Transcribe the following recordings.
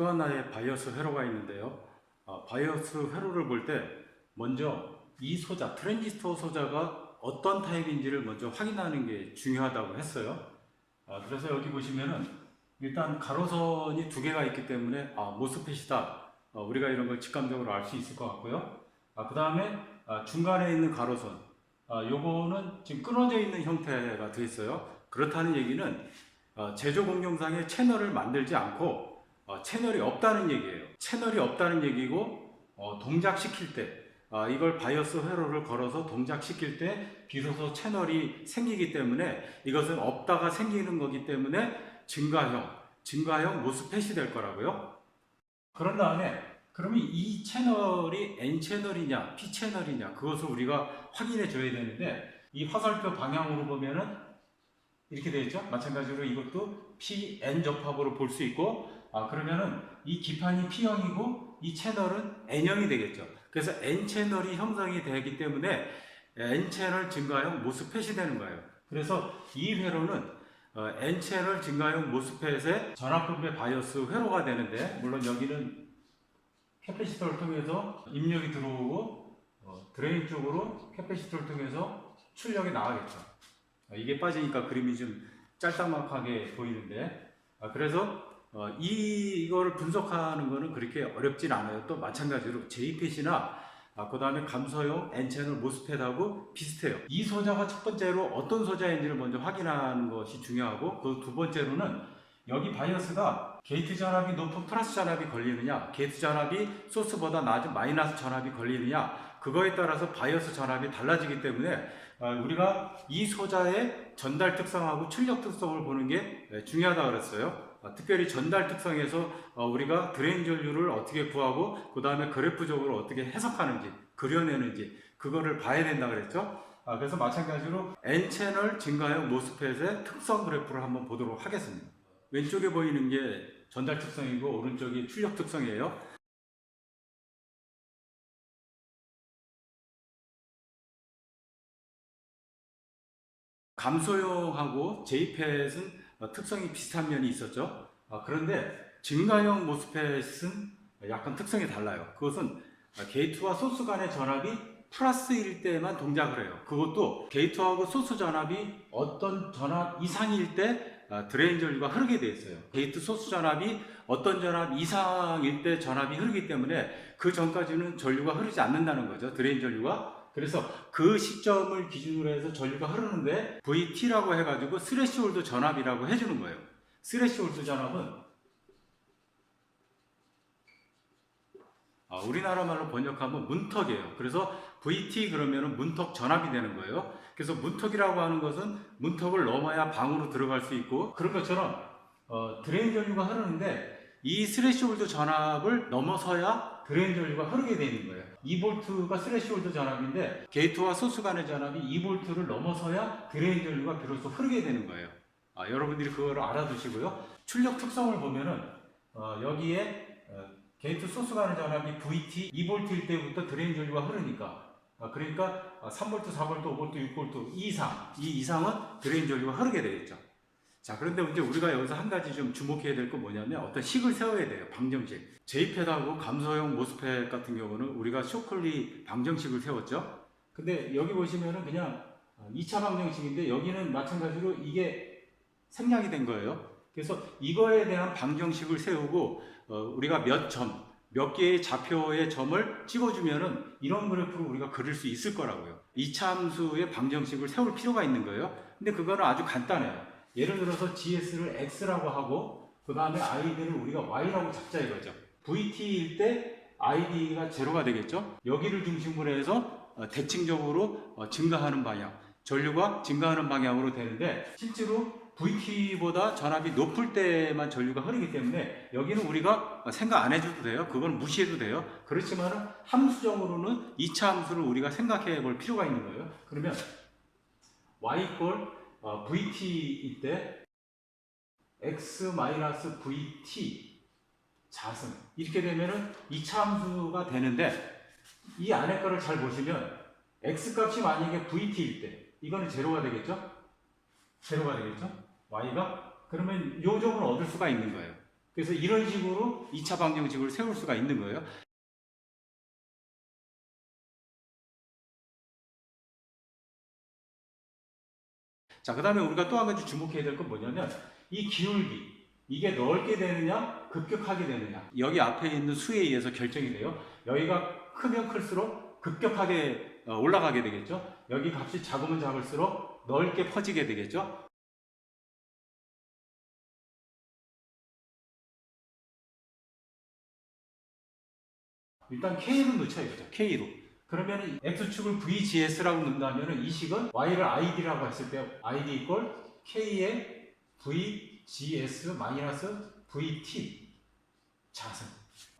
또 하나의 바이어스 회로가 있는데요. 아, 바이어스 회로를 볼 때 먼저 이 소자, 트랜지스터 소자가 어떤 타입인지를 먼저 확인하는 게 중요하다고 했어요. 아, 그래서 여기 보시면은 일단 가로선이 두 개가 있기 때문에 아, 모스펫이다. 어, 우리가 이런 걸 직감적으로 알 수 있을 것 같고요. 아, 그 다음에 중간에 있는 가로선. 아, 요거는 지금 끊어져 있는 형태가 되어 있어요. 그렇다는 얘기는 어, 제조 공정상에 채널을 만들지 않고 어, 채널이 없다는 얘기예요. 채널이 없다는 얘기고 어, 동작시킬 때 아, 이걸 바이어스 회로를 걸어서 동작시킬 때 비로소 채널이 생기기 때문에 이것은 없다가 생기는 거기 때문에 증가형, 증가형 모스펫이 될 거라고요. 그런 다음에 그러면 이 채널이 N 채널이냐, P 채널이냐 그것을 우리가 확인해 줘야 되는데 이 화살표 방향으로 보면은 이렇게 되어 있죠. 마찬가지로 이것도 P, N 접합으로 볼 수 있고 아 그러면은 이 기판이 P형이고 이 채널은 N형이 되겠죠. 그래서 N 채널이 형성이 되기 때문에 N 채널 증가형 모스펫이 되는 거예요. 그래서 이 회로는 어, N 채널 증가형 모스펫의 전압분배 바이어스 회로가 되는데 물론 여기는 캐패시터를 통해서 입력이 들어오고 어, 드레인 쪽으로 캐패시터를 통해서 출력이 나가겠죠. 아, 이게 빠지니까 그림이 좀 짤딱막하게 보이는데 아, 그래서 어, 이, 이거를 분석하는 거는 그렇게 어렵진 않아요. 또 마찬가지로 JPET이나 아, 그 다음에 감소형 N채널 모스펫하고 비슷해요. 이 소자가 첫 번째로 어떤 소자인지를 먼저 확인하는 것이 중요하고 그 두 번째로는 여기 바이어스가 게이트 전압이 높은 플러스 전압이 걸리느냐 게이트 전압이 소스보다 낮은 마이너스 전압이 걸리느냐 그거에 따라서 바이어스 전압이 달라지기 때문에 아, 우리가 이 소자의 전달 특성하고 출력 특성을 보는 게 네, 중요하다 그랬어요. 아, 특별히 전달 특성에서 어, 우리가 드레인 전류를 어떻게 구하고 그 다음에 그래프적으로 어떻게 해석하는지 그려내는지 그거를 봐야 된다 그랬죠. 아, 그래서 마찬가지로 N 채널 증가형 모스펫의 특성 그래프를 한번 보도록 하겠습니다. 왼쪽에 보이는 게 전달 특성이고 오른쪽이 출력 특성이에요. 감소형하고 JPET은 어, 특성이 비슷한 면이 있었죠. 아, 그런데 증가형 모스펫은 약간 특성이 달라요. 그것은 게이트와 소스 간의 전압이 플러스일 때만 동작을 해요. 그것도 게이트하고 소스 전압이 어떤 전압 이상일 때 아, 드레인 전류가 흐르게 돼 있어요. 게이트 소스 전압이 어떤 전압 이상일 때 전압이 흐르기 때문에 그 전까지는 전류가 흐르지 않는다는 거죠. 드레인 전류가. 그래서 그 시점을 기준으로 해서 전류가 흐르는데 VT라고 해가지고 스레시홀드 전압이라고 해주는 거예요. 스레시홀드 전압은 아, 우리나라 말로 번역하면 문턱이에요. 그래서 VT 그러면은 문턱 전압이 되는 거예요. 그래서 문턱이라고 하는 것은 문턱을 넘어야 방으로 들어갈 수 있고 그런 것처럼 어, 드레인 전류가 흐르는데 이 스레시홀드 전압을 넘어서야 드레인 전류가 흐르게 되는 거예요. 2볼트가 스레시홀드 전압인데 게이트와 소스 간의 전압이 2볼트를 넘어서야 드레인 전류가 비로소 흐르게 되는 거예요. 아, 여러분들이 그거를 알아두시고요. 출력 특성을 보면은 어, 여기에 어, 게이트 소스 간의 전압이 VT 2볼트일 때부터 드레인 전류가 흐르니까 아, 그러니까 3볼트, 4볼트, 5볼트, 6볼트 이 이상 이 이상은 드레인 전류가 흐르게 되겠죠. 자, 그런데 이제 우리가 여기서 한 가지 좀 주목해야 될 건 뭐냐면 어떤 식을 세워야 돼요. 방정식. JPET하고 감소형 모스펫 같은 경우는 우리가 쇼클리 방정식을 세웠죠. 근데 여기 보시면은 그냥 2차 방정식인데 여기는 마찬가지로 이게 생략이 된 거예요. 그래서 이거에 대한 방정식을 세우고 어, 우리가 몇 점, 몇 개의 좌표의 점을 찍어주면은 이런 그래프를 우리가 그릴 수 있을 거라고요. 2차 함수의 방정식을 세울 필요가 있는 거예요. 근데 그거는 아주 간단해요. 예를 들어서 GS를 X라고 하고 그 다음에 ID를 우리가 Y라고 잡자 이거죠. VT일 때 ID가 제로가 되겠죠. 여기를 중심으로 해서 어, 대칭적으로 어, 증가하는 방향, 전류가 증가하는 방향으로 되는데 실제로 VT보다 전압이 높을 때만 전류가 흐르기 때문에 여기는 우리가 생각 안 해줘도 돼요. 그건 무시해도 돼요. 그렇지만 함수적으로는 2차 함수를 우리가 생각해 볼 필요가 있는 거예요. 그러면 y 꼴 어, VT일 때 x VT 자승 이렇게 되면은 2차 함수가 되는데 이 안에 거를 잘 보시면 x 값이 만약에 VT일 때 이거는 제로가 되겠죠? 제로가 되겠죠? y가 그러면 요 점을 얻을 수가 있는 거예요. 그래서 이런 식으로 2차 방정식을 세울 수가 있는 거예요. 자, 그 다음에 우리가 또 한 가지 주목해야 될 건 뭐냐면 이 기울기 이게 넓게 되느냐 급격하게 되느냐 여기 앞에 있는 수에 의해서 결정이 돼요. 여기가 크면 클수록 급격하게 어, 올라가게 되겠죠. 여기 값이 작으면 작을수록 넓게 퍼지게 되겠죠. 일단 K로 넣자 이거죠. K로. 그러면 X축을 VGS라고 넣는다면 이 식은 Y를 ID라고 했을 때 ID 이꼴 K의 VGS 마이너스 VT 자승.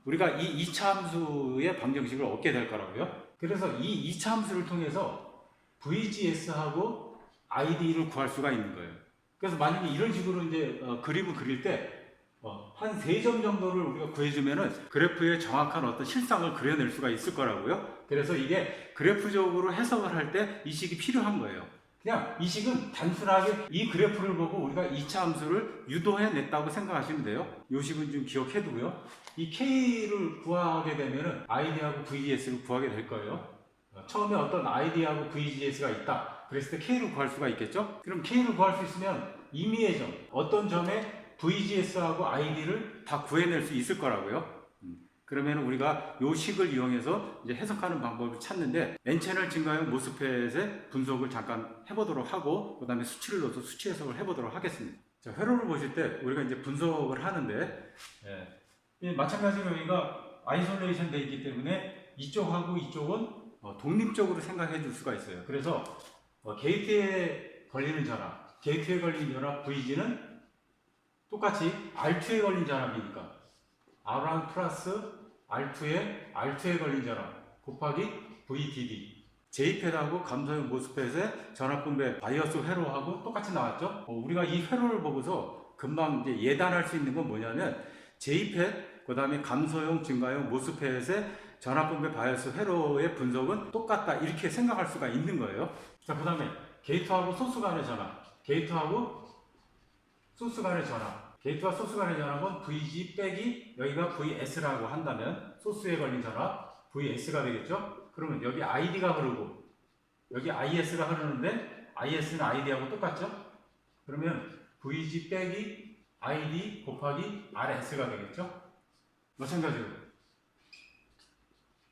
우리가 이 2차 함수의 방정식을 얻게 될 거라고요. 그래서 이 2차 함수를 통해서 VGS하고 ID를 구할 수가 있는 거예요. 그래서 만약에 이런 식으로 이제 어, 그림을 그릴 때 어, 한 세 점 정도를 우리가 구해주면은 그래프의 정확한 어떤 실상을 그려낼 수가 있을 거라고요. 그래서 이게 그래프적으로 해석을 할 때 이 식이 필요한 거예요. 그냥 이 식은 단순하게 이 그래프를 보고 우리가 2차 함수를 유도해 냈다고 생각하시면 돼요. 이 식은 좀 기억해 두고요. 이 K를 구하게 되면은 ID하고 VGS를 구하게 될 거예요. 어, 처음에 어떤 ID하고 VGS가 있다. 그랬을 때 K를 구할 수가 있겠죠? 그럼 K를 구할 수 있으면 임의의 점, 어떤 점에 VGS하고 ID를 다 구해낼 수 있을 거라고요. 음, 그러면 우리가 요 식을 이용해서 이제 해석하는 방법을 찾는데 N채널 증가형 모스펫의 분석을 잠깐 해보도록 하고 그 다음에 수치를 넣어서 수치 해석을 해보도록 하겠습니다. 자, 회로를 보실 때 우리가 이제 분석을 하는데 예, 이 마찬가지로 여기가 아이솔레이션 돼 있기 때문에 이쪽하고 이쪽은 어, 독립적으로 생각해 줄 수가 있어요. 그래서 어, 게이트에 걸리는 전압, 게이트에 걸린 전압 VG는 똑같이 R2에 걸린 전압이니까 R1 플러스 R2에 R2에 걸린 전압 곱하기 VDD JPEG하고 감소형 모스펫의 전압 분배 바이어스 회로하고 똑같이 나왔죠? 어, 우리가 이 회로를 보고서 금방 이제 예단할 수 있는 건 뭐냐면 JPEG 그 다음에 감소형 증가형 모스펫의 전압 분배 바이어스 회로의 분석은 똑같다 이렇게 생각할 수가 있는 거예요. 자, 그 다음에 게이트하고 소스 간의 전압, 게이트하고 소스 간의 전압. 게이트와 소스 간의 전압은 VG 빼기 여기가 VS라고 한다면 소스에 걸린 전압 VS가 되겠죠? 그러면 여기 ID가 흐르고 여기 IS가 흐르는데 IS는 ID하고 똑같죠? 그러면 VG 빼기 ID 곱하기 RS가 되겠죠? 마찬가지로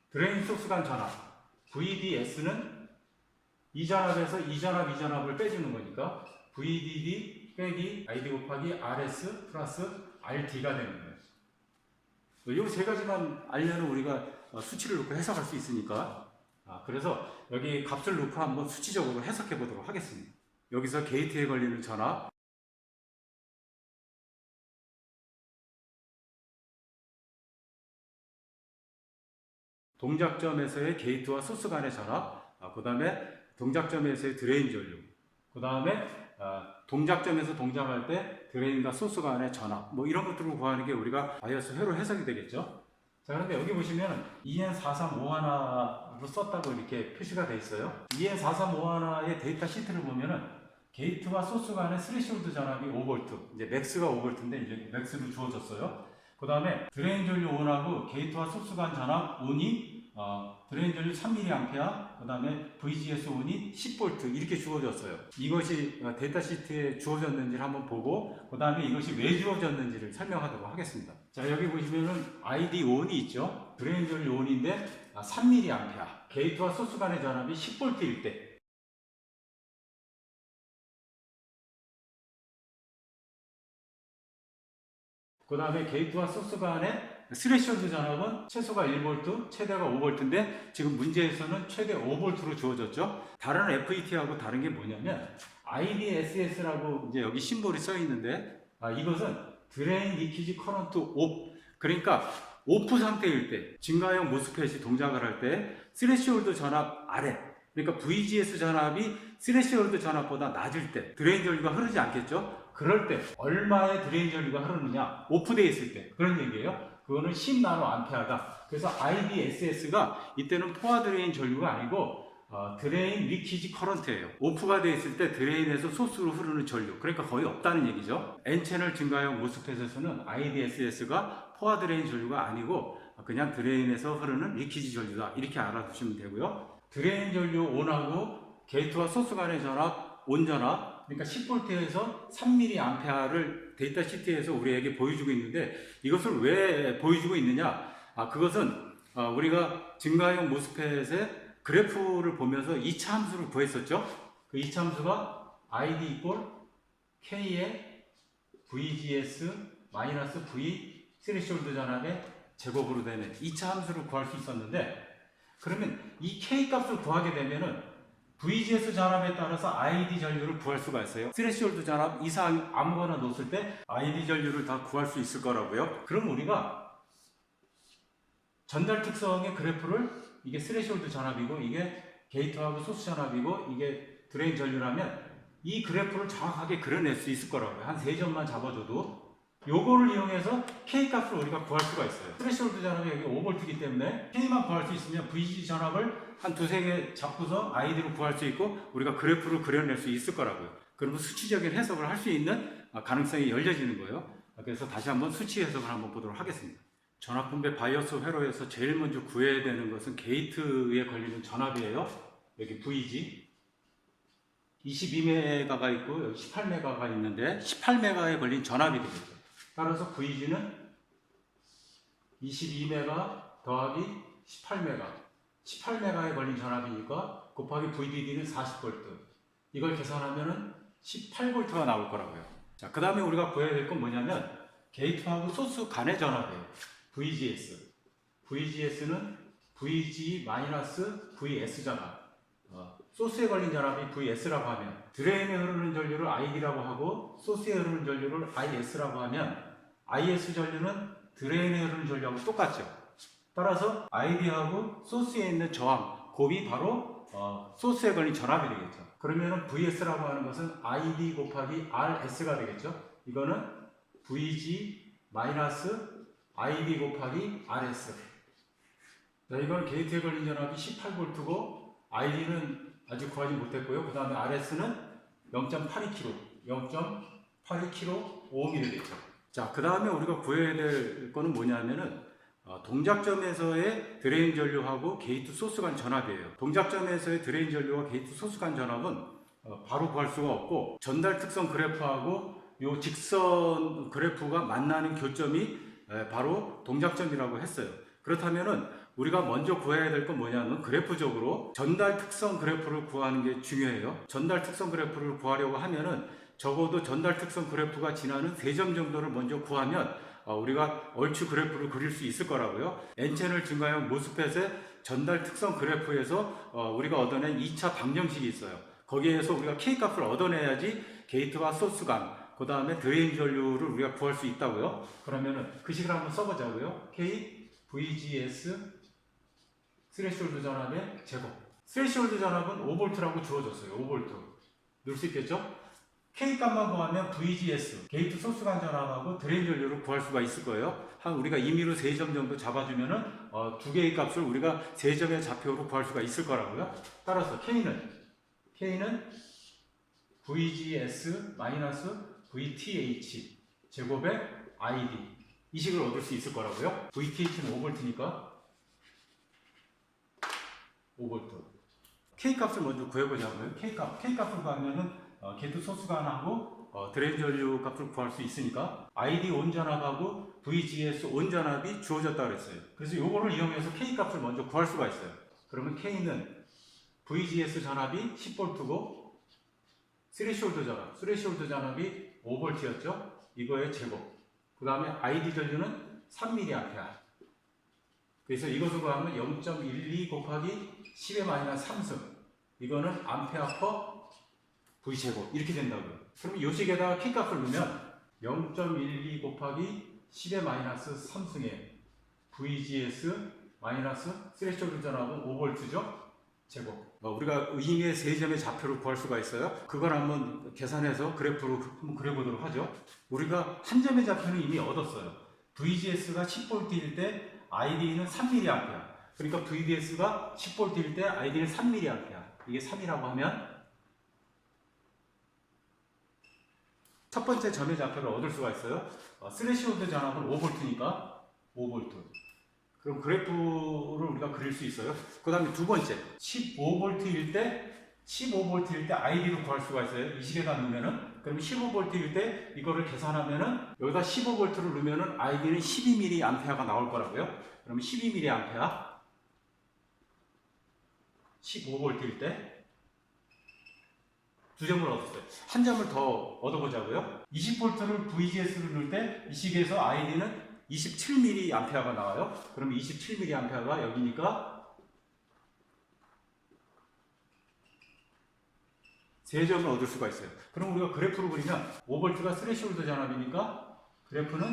드레인 소스 간 전압 VDS는 이 전압에서 이 전압 이 전압을 빼주는 거니까 VDD 빼기 ID 곱하기 RS 플러스 RD가 되는 거예요. 이 세 가지만 알려는 우리가 어, 수치를 놓고 해석할 수 있으니까. 아, 그래서 여기 값을 놓고 한번 수치적으로 해석해 보도록 하겠습니다. 여기서 게이트에 걸리는 전압, 동작점에서의 게이트와 소스 간의 전압, 아, 그 다음에 동작점에서의 드레인 전류, 그 다음에 아, 동작점에서 동작할 때 드레인과 소스 간의 전압 뭐 이런 것들을 구하는 게 우리가 바이어스 회로 해석이 되겠죠. 자 그런데 여기 보시면 EN435하나로 썼다고 이렇게 표시가 돼 있어요. EN435하나의 데이터 시트를 보면은 게이트와 소스 간의 스레시홀드 전압이 5V, 이제 맥스가 5V인데 이제 맥스로 주어졌어요. 그 다음에 드레인 전류 온하고 게이트와 소스 간 전압 온이 어, 드레인 전류 3mA, 그 다음에 VGS 온이 10V 이렇게 주어졌어요. 이것이 어, 데이터 시트에 주어졌는지를 한번 보고 그 다음에 이것이 왜 주어졌는지를 설명하도록 하겠습니다. 자 여기 보시면은 ID 온이 있죠. 드레인 전류 온인데 아, 3mA, 게이트와 소스 간의 전압이 10V일 때 그 다음에 게이트와 소스 간의 스레시홀드 전압은 최소가 1V, 최대가 5V인데 지금 문제에서는 최대 5V로 주어졌죠. 다른 FET하고 다른 게 뭐냐면 IDSS라고 이제 여기 심볼이 써 있는데 아, 이것은 드레인 리키지 커런트 옵 그러니까 오프 상태일 때 증가형 모스펫이 동작을 할 때 스레시홀드 전압 아래 그러니까 VGS 전압이 스레시홀드 전압보다 낮을 때 드레인 전류가 흐르지 않겠죠? 그럴 때 얼마의 드레인 전류가 흐르느냐 오프되어 있을 때 그런 얘기예요. 그거는 10나노 암페어다. 그래서 IDSS가 이때는 포화 드레인 전류가 아니고 어, 드레인 리키지 커런트예요. 오프가 되어 있을 때 드레인에서 소스로 흐르는 전류. 그러니까 거의 없다는 얘기죠. N채널 증가형 모스펫에서는 IDSS가 포화 드레인 전류가 아니고 그냥 드레인에서 흐르는 리키지 전류다. 이렇게 알아두시면 되고요. 드레인 전류 온하고 게이트와 소스 간의 전압, 온 전압, 그러니까 10V에서 3mA를 데이터 시트에서 우리에게 보여주고 있는데 이것을 왜 보여주고 있느냐? 아, 그것은 어, 우리가 증가형 모스펫의 그래프를 보면서 2차 함수를 구했었죠. 그 2차 함수가 ID 이꼴 K의 VGS 마이너스 V 스레시홀드 전압의 제곱으로 되는 2차 함수를 구할 수 있었는데 그러면 이 K 값을 구하게 되면은 VGS 전압에 따라서 ID 전류를 구할 수가 있어요. 스레시홀드 전압 이상 아무거나 놓았을 때 ID 전류를 다 구할 수 있을 거라고요. 그럼 우리가 전달 특성의 그래프를 이게 스레시홀드 전압이고 이게 게이트하고 소스 전압이고 이게 드레인 전류라면 이 그래프를 정확하게 그려낼 수 있을 거라고요. 한 세 점만 잡아줘도 요거를 이용해서 K 값을 우리가 구할 수가 있어요. 스레시홀드 전압이 여기 5V이기 때문에 K만 구할 수 있으면 VG 전압을 한 두세 개 잡고서 아이디로 구할 수 있고 우리가 그래프를 그려낼 수 있을 거라고요. 그러면 수치적인 해석을 할 수 있는 가능성이 열려지는 거예요. 그래서 다시 한번 수치 해석을 한번 보도록 하겠습니다. 전압 분배 바이어스 회로에서 제일 먼저 구해야 되는 것은 게이트에 걸리는 전압이에요. 여기 VG 22메가가 있고 여기 18메가가 있는데 18메가에 걸린 전압이 되겠죠. 따라서 VG는 22메가 더하기 18메가 18메가에 걸린 전압이니까 곱하기 VDD는 40V 이걸 계산하면은 18V가 나올 거라고요. 자, 그 다음에 우리가 구해야 될 건 뭐냐면 게이트하고 소스 간의 전압이에요. VGS. VGS는 VG-VS 전압. 어, 소스에 걸린 전압이 VS라고 하면 드레인에 흐르는 전류를 ID라고 하고 소스에 흐르는 전류를 IS라고 하면 IS 전류는 드레인에 흐르는 전류하고 똑같죠. 따라서 ID하고 소스에 있는 저항, 곱이 바로 어, 소스에 걸린 전압이 되겠죠. 그러면은 VS라고 하는 것은 ID 곱하기 RS가 되겠죠. 이거는 VG 마이너스 ID 곱하기 RS. 자, 이건 게이트에 걸린 전압이 18V고 ID는 아직 구하지 못했고요. 그 다음에 RS는 0.82kg, 0.82kg 5mm 되겠죠. 자, 그 다음에 우리가 구해야 될 거는 뭐냐면은 어, 동작점에서의 드레인 전류하고 게이트 소스 간 전압이에요. 동작점에서의 드레인 전류와 게이트 소스 간 전압은 어, 바로 구할 수가 없고 전달 특성 그래프하고 요 직선 그래프가 만나는 교점이 에, 바로 동작점이라고 했어요. 그렇다면은 우리가 먼저 구해야 될 건 뭐냐면 그래프적으로 전달 특성 그래프를 구하는 게 중요해요. 전달 특성 그래프를 구하려고 하면은 적어도 전달 특성 그래프가 지나는 3점 정도를 먼저 구하면 어, 우리가 얼추 그래프를 그릴 수 있을 거라고요. N채널 증가형 모스펫의 전달 특성 그래프에서 어, 우리가 얻어낸 2차 방정식이 있어요. 거기에서 우리가 K 값을 얻어내야지 게이트와 소스 간, 그 다음에 드레인 전류를 우리가 구할 수 있다고요. 그러면은 그 식을 한번 써보자고요. K, VGS, 스레시홀드 전압의 제곱. 스레시홀드 전압은 5V라고 주어졌어요. 5V. 넣을 수 있겠죠? K 값만 구하면 VGS, 게이트 소스 간 전압하고 드레인 전류를 구할 수가 있을 거예요. 한 우리가 임의로 3점 정도 잡아주면은 어, 두 개의 값을 우리가 3점의 좌표로 구할 수가 있을 거라고요. 따라서 K는 K는 VGS 마이너스 VTH 제곱의 ID 이 식을 얻을 수 있을 거라고요. VTH는 5V니까 5V. K 값을 먼저 구해보자고요. K 값, K 값을 구하면은 어, 게이트 소스간하고 어, 드레인 전류 값을 구할 수 있으니까 ID 온전압하고 VGS 온전압이 주어졌다 그랬어요. 그래서 요거를 이용해서 K 값을 먼저 구할 수가 있어요. 그러면 K는 VGS 전압이 10V고 스레시홀드 전압, 스레시홀드 전압이 5V였죠. 이거의 제곱. 그 다음에 ID 전류는 3mA. 그래서 이것을 구하면 0.12 곱하기 10의 마이너스 3승. 이거는 암페어 퍼 V제곱 이렇게 된다고요. 그러면 요 식에다가 K 값을 넣으면 0.12 곱하기 10의 마이너스 3승의 VGS 마이너스 스레시홀드 전압은 5V죠. 제곱. 어, 우리가 의미의 세 점의 좌표를 구할 수가 있어요. 그걸 한번 계산해서 그래프로 한번 그려보도록 하죠. 우리가 한 점의 좌표는 이미 얻었어요. VGS가 10V일 때 ID는 3mA. 그러니까 VDS가 10V일 때 ID는 3mA. 이게 3이라고 하면 첫 번째 점의 좌표를 얻을 수가 있어요. 어, 스레시홀드 전압은 5V니까 5V. 그럼 그래프를 우리가 그릴 수 있어요. 그 다음에 두 번째, 15V일 때, 15V일 때 ID를 구할 수가 있어요. 이 식에다 넣으면은. 그럼 15V일 때 이거를 계산하면은 여기다 15V를 넣으면은 ID는 12mA가 나올 거라고요. 그러면 12mA. 15V일 때. 두 점을 얻었어요. 한 점을 더 얻어보자고요. 20V를 VGS로 넣을 때이 식에서 ID는 27mA가 나와요. 그럼 27mA가 여기니까 세 점을 얻을 수가 있어요. 그럼 우리가 그래프로 그리면 5V가 스레시홀드 전압이니까 그래프는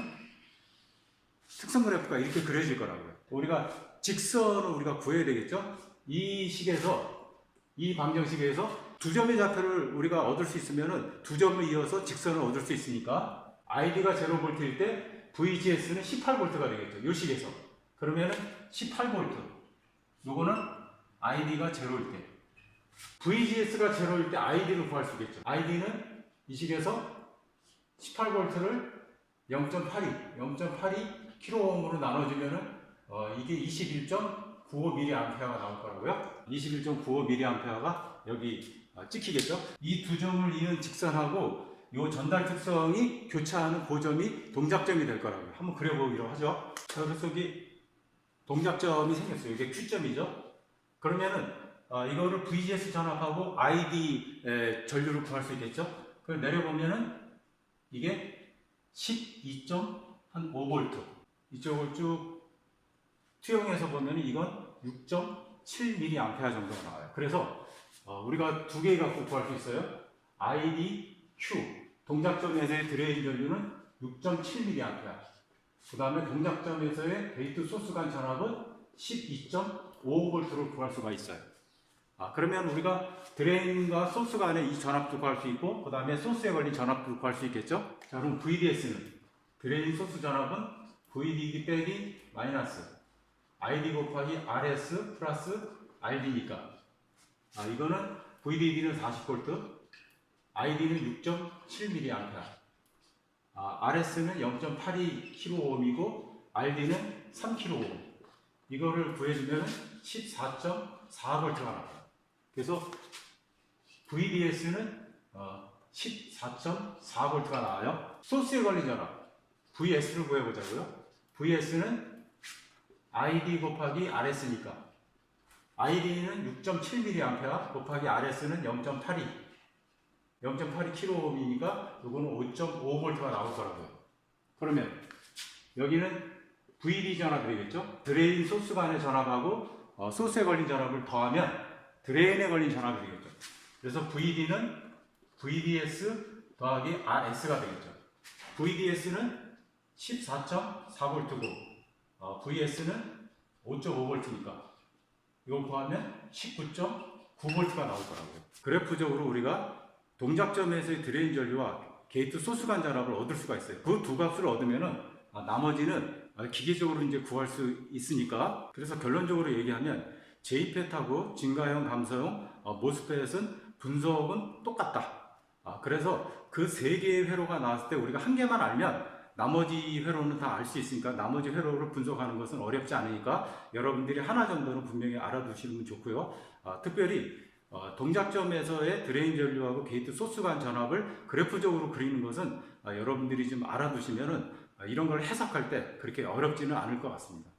특성 그래프가 이렇게 그려질 거라고요. 우리가 직선을 우리가 구해야 되겠죠? 이 식에서 이 방정식에서 두 점의 좌표를 우리가 얻을 수 있으면은 두 점을 이어서 직선을 얻을 수 있으니까 ID가 0V일 때 VGS는 18V가 되겠죠. 요 식에서. 그러면은 18V. 요거는 ID가 0일 때. VGS가 0일 때 ID를 구할 수 있겠죠. ID는 이 식에서 18V를 0.82, 0.82 kΩ으로 나눠주면은 어, 이게 21.95mA가 나올 거라고요. 21.95mA가 여기 어, 찍히겠죠. 이 두 점을 이은 직선하고 요 전달 특성이 교차하는 고점이 동작점이 될 거라고요. 한번 그려보기로 하죠. 자, 그래서 여기 동작점이 생겼어요. 이게 Q점이죠. 그러면은 어, 이거를 VGS 전압하고 ID 에, 전류를 구할 수 있겠죠. 그걸 내려보면은 이게 12.5V 이쪽을 쭉 투영해서 보면 이건 6.7mA 정도가 나와요. 그래서 어, 우리가 두 개 갖고 구할 수 있어요. ID Q 동작점에서의 드레인 전류는 6.7mA. 그 다음에 동작점에서의 게이트 소스 간 전압은 12.5V를 구할 수가 있어요. 아, 그러면 우리가 드레인과 소스 간의 이 전압도 구할 수 있고, 그 다음에 소스에 걸린 전압도 구할 수 있겠죠? 자, 그럼 VDS는 드레인 소스 전압은 VDD 빼기 마이너스 ID 곱하기 RS 플러스 RD니까. 아, 이거는 VDD는 40V, ID는 6.7mA. 아, RS는 0.82kΩ이고 RD는 3kΩ. 이거를 구해주면 14.4V가 나와요. 그래서 VDS는 어, 14.4V가 나와요. 소스에 전압 VS를 구해보자고요. VS는 ID 곱하기 RS니까 ID는 6.7mA 곱하기 RS는 0.82 0.82kΩ이니까 이거는 5.5V가 나올 거라고요. 그러면 여기는 VD 전압이겠죠? 드레인 소스 간의 전압하고 어, 소스에 걸린 전압을 더하면 드레인에 걸린 전압이 되겠죠. 그래서 VD는 VDS 더하기 RS가 되겠죠. VDS는 14.4V고 어, VS는 5.5V니까 이거 구하면 19.9V가 나올 거라고요. 그래프적으로 우리가 동작점에서의 드레인 전류와 게이트 소스 간 전압을 얻을 수가 있어요. 그 두 값을 얻으면은 아, 나머지는 아, 기계적으로 이제 구할 수 있으니까 그래서 결론적으로 얘기하면 JPET하고 증가형 감소형 어, 모스펫은 분석은 똑같다. 아, 그래서 그 세 개의 회로가 나왔을 때 우리가 한 개만 알면 나머지 회로는 다 알 수 있으니까 나머지 회로를 분석하는 것은 어렵지 않으니까 여러분들이 하나 정도는 분명히 알아두시면 좋고요. 아, 특별히 어, 동작점에서의 드레인 전류하고 게이트 소스 간 전압을 그래프적으로 그리는 것은 아, 여러분들이 좀 알아두시면은 아, 이런 걸 해석할 때 그렇게 어렵지는 않을 것 같습니다.